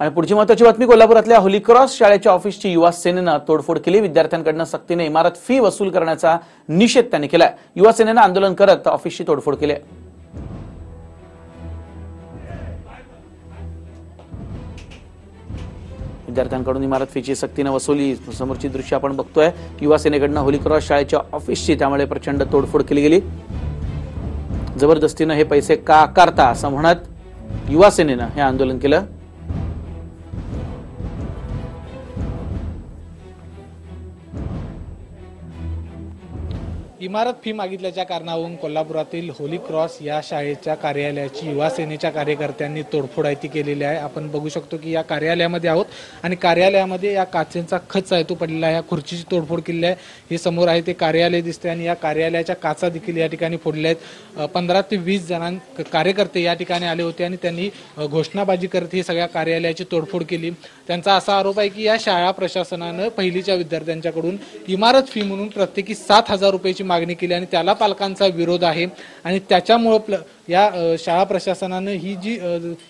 आणि पुढची महत्वाची बातमी कोल्हापुरातल्या होलीक्रॉस शाळेच्या ऑफिसची युवा सेनेनं तोडफोड केली. विद्यार्थ्यांकडनं सक्तीने इमारत फी वसूल करण्याचा निषेध त्यांनी केलाय. युवा सेनेनं आंदोलन करत ऑफिसची तोडफोड केली आहे. विद्यार्थ्यांकडून इमारत फीची सक्तीनं वसुली. समोरची दृश्य आपण बघतोय. युवा सेनेकडनं होली क्रॉस शाळेच्या ऑफिसची त्यामुळे प्रचंड तोडफोड केली गेली. जबरदस्तीनं हे पैसे का आकारता असं म्हणत युवा सेनेनं हे आंदोलन केलं. इमारत फी मागितल्याच्या कारणावरून कोल्हापुरातील होली क्रॉस या शाळेच्या कार्यालयाची युवा सेनेच्या कार्यकर्त्यांनी तोडफोडायती ती केलेली आहे. आपण बघू शकतो की या कार्यालयामध्ये आहोत आणि कार्यालयामध्ये या काचेंचा खच आहे तो पडलेला आहे. या खुर्चीची तोडफोड केलेली आहे. हे समोर आहे ते कार्यालय दिसते आणि या कार्यालयाच्या काचा देखील या ठिकाणी फोडल्या आहेत. पंधरा ते वीस जणां कार्यकर्ते या ठिकाणी आले होते आणि त्यांनी घोषणाबाजी करत ही सगळ्या कार्यालयाची तोडफोड केली. त्यांचा असा आरोप आहे की या शाळा प्रशासनानं पहिलीच्या विद्यार्थ्यांच्याकडून इमारत फी म्हणून प्रत्येकी सात हजार रुपयाची मागणी केली आणि त्याला पालकांचा विरोध आहे. आणि त्याच्यामुळं या शाळा प्रशासनानं ही जी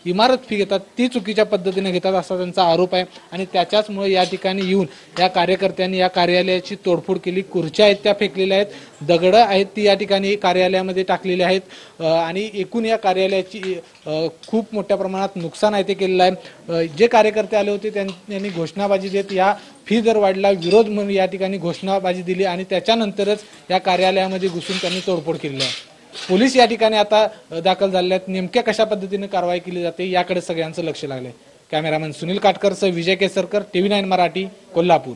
इमारत फी घेतात ती चुकीच्या पद्धतीने घेतात असा त्यांचा आरोप आहे. आणि त्याच्याचमुळे या ठिकाणी येऊन या कार्यकर्त्यांनी या कार्यालयाची तोडफोड केली. खुर्च्या आहेत त्या फेकलेल्या आहेत. दगडं आहेत ती या ठिकाणी कार्यालयामध्ये टाकलेली आहेत. आणि एकूण या कार्यालयाची खूप मोठ्या प्रमाणात नुकसान आहे ते केलेलं आहे. जे कार्यकर्ते आले होते त्यां- त्यांनी घोषणाबाजी देत या फी दर वाढला विरोध म्हणून या ठिकाणी घोषणाबाजी दिली आणि त्याच्यानंतरच या कार्यालयामध्ये घुसून त्यांनी तोडफोड केलेली आहे. पोलीस या ठिकाणी आता दाखल झाले आहेत. नेमक्या कशा पद्धतीने कारवाई केली जाते याकडे सगळ्यांचं लक्ष लागलंय. कॅमेरामॅन सुनील काटकरसह विजय केसरकर टीव्ही नाईन मराठी कोल्हापूर.